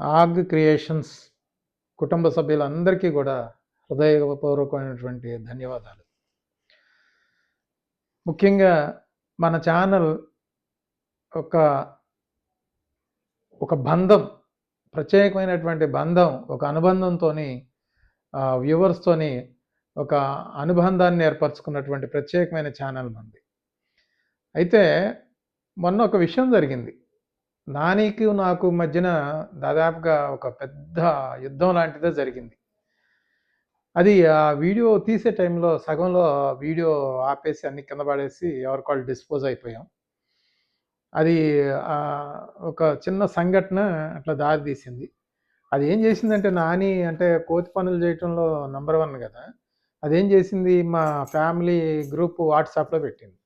ఆగ్ క్రియేషన్స్ కుటుంబ సభ్యులందరికీ కూడా హృదయపూర్వకమైనటువంటి ధన్యవాదాలు. ముఖ్యంగా మన ఛానల్ ఒక ఒక బంధం ప్రత్యేకమైనటువంటి బంధం ఒక అనుబంధంతో వ్యూవర్స్తోని ఒక అనుబంధాన్ని ఏర్పరచుకున్నటువంటి ప్రత్యేకమైన ఛానల్ మంది అయితే మొన్న ఒక విషయం జరిగింది. నానికి నాకు మధ్యన దాదాపుగా ఒక పెద్ద యుద్ధం లాంటిదే జరిగింది. అది ఆ వీడియో తీసే టైంలో సగంలో వీడియో ఆపేసి అన్ని కింద పడేసి ఎవరికాళ్ళు డిస్పోజ్ అయిపోయాం. అది ఒక చిన్న సంఘటన అట్లా దారి తీసింది. అది ఏం చేసిందంటే నాని అంటే కోతి పనులు చేయటంలో నంబర్ వన్ కదా అదేం చేసింది? మా ఫ్యామిలీ గ్రూప్ వాట్సాప్లో పెట్టింది.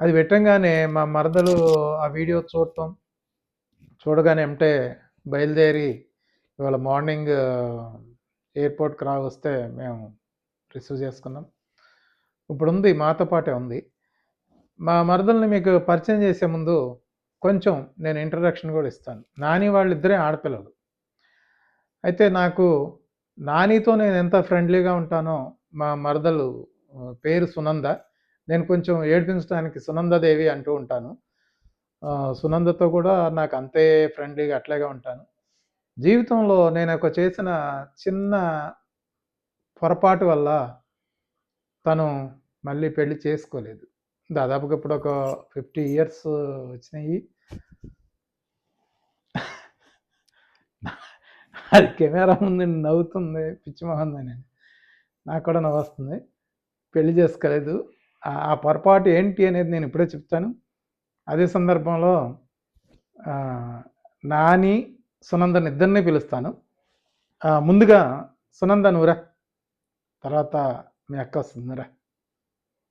అది పెట్టంగానే మా మరదలు ఆ వీడియో చూడటం చూడగానే అంటే బయలుదేరి ఇవాళ మార్నింగ్ ఎయిర్పోర్ట్కి రా వస్తే మేము రిసీవ్ చేసుకున్నాం. ఇప్పుడు ఉంది మాతో పాటే ఉంది. మా మరదల్ని మీకు పరిచయం చేసే ముందు కొంచెం నేను ఇంట్రడక్షన్ కూడా ఇస్తాను. నాని వాళ్ళిద్దరే ఆడపిల్లలు. అయితే నాకు నానితో నేను ఎంత ఫ్రెండ్లీగా ఉంటానో మా మరదలు పేరు సునంద. నేను కొంచెం ఏడిపించడానికి సునందదేవి అంటూ ఉంటాను. సునందతో కూడా నాకు అంతే ఫ్రెండ్లీగా అట్లాగే ఉంటాను. జీవితంలో నేను ఒక చేసిన చిన్న పొరపాటు వల్ల తను మళ్ళీ పెళ్ళి చేసుకోలేదు. దాదాపుగా ఇప్పుడు ఒక ఫిఫ్టీ ఇయర్స్ వచ్చినాయి. అది కెమెరా ముందు నవ్వుతుంది పిచ్చి నేను నాకు కూడా నవ్వు వస్తుంది పెళ్ళి చేసుకోలేదు. ఆ పొరపాటు ఏంటి అనేది నేను ఇప్పుడే చెప్తాను. అదే సందర్భంలో నాని సునందని ఇద్దరిని పిలుస్తాను. ముందుగా సునంద నువ్వురా తర్వాత మీ అక్క వస్తుందిరా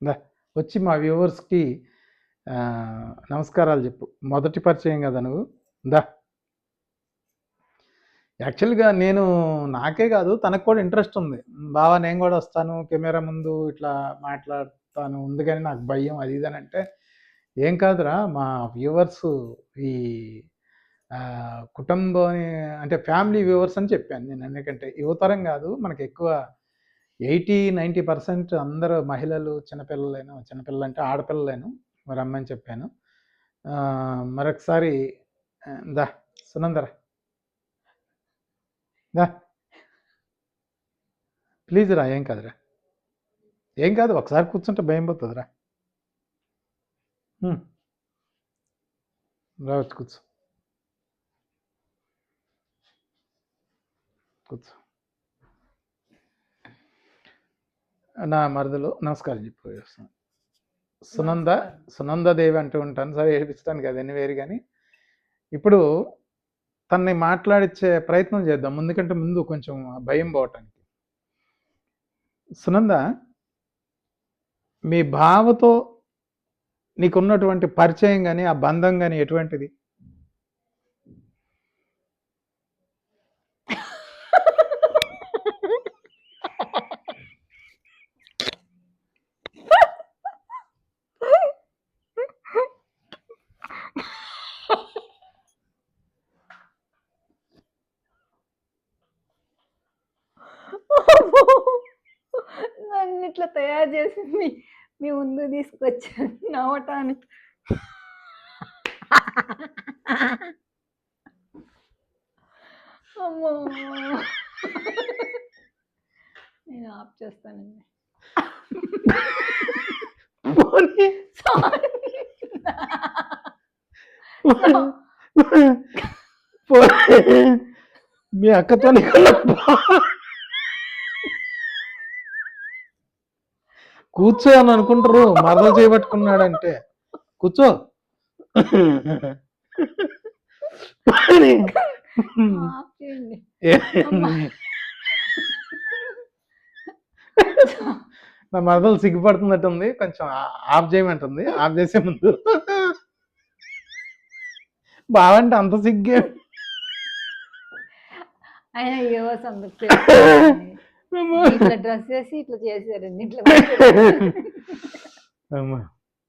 దా వచ్చి మా వ్యూవర్స్కి నమస్కారాలు చెప్పు. మొదటి పరిచయం కదా నువ్వు? దా. యాక్చువల్గా నేను నాకే కాదు తనకు కూడా ఇంట్రెస్ట్ ఉంది. బావా నేను కూడా వస్తాను కెమెరా ముందు ఇట్లా మాట్లాడతాను ఉంది కానీ నాకు భయం అది ఇది అని అంటే ఏం కాదురా మా వ్యూవర్స్ ఈ కుటుంబం అంటే ఫ్యామిలీ వ్యూవర్స్ అని చెప్పాను నేను ఎందుకంటే యువతరం కాదు మనకి ఎక్కువ ఎయిటీ నైంటీ పర్సెంట్ అందరూ మహిళలు చిన్నపిల్లలేను చిన్నపిల్లలు అంటే ఆడపిల్లలేను మరి అమ్మని చెప్పాను. మరొకసారి దా సునందర. దా. ప్లీజ్ రా ఏం కాదురా. ఏం కాదు ఒకసారి కూర్చుంటే భయం పోతుందిరా. వచ్చి కూర్చో కూర్చో నా మరదలు నమస్కారం చెప్పి వస్తాను సునంద సునందదేవి అంటూ ఉంటాను. సరే ఏడిపించడానికి కదా ఎన్ని వేరు కానీ. ఇప్పుడు తన్ని మాట్లాడించే ప్రయత్నం చేద్దాం. ముందుకంటే ముందు కొంచెం భయం పోవటానికి. సునంద మీ బావతో నీకున్నటువంటి పరిచయం కానీ ఆ బంధం కానీ ఎటువంటిది? నన్ను ఇట్లా తయారు చేసింది మీ మీ ముందు తీసుకొచ్చాను. నవ్వటానికి అమ్మో. నేను ఆఫ్ చేస్తానండి. పోనీ. సారీ పోనీ. మీ అక్కతో నీకున్న కూర్చో అని అనుకుంటారు మరదలు చేయబట్టుకున్నాడంటే కూర్చో. నా మరదలు సిగ్గుపడుతున్నట్టుంది కొంచెం ఆఫ్ చేయమంటుంది ఆఫ్ చేసే ముందు. బావంటే అంత సిగ్గే. సందర్భం ఇట్లా డ్రెస్ వేసి ఇట్లా చేశారండి ఇట్లా. అమ్మా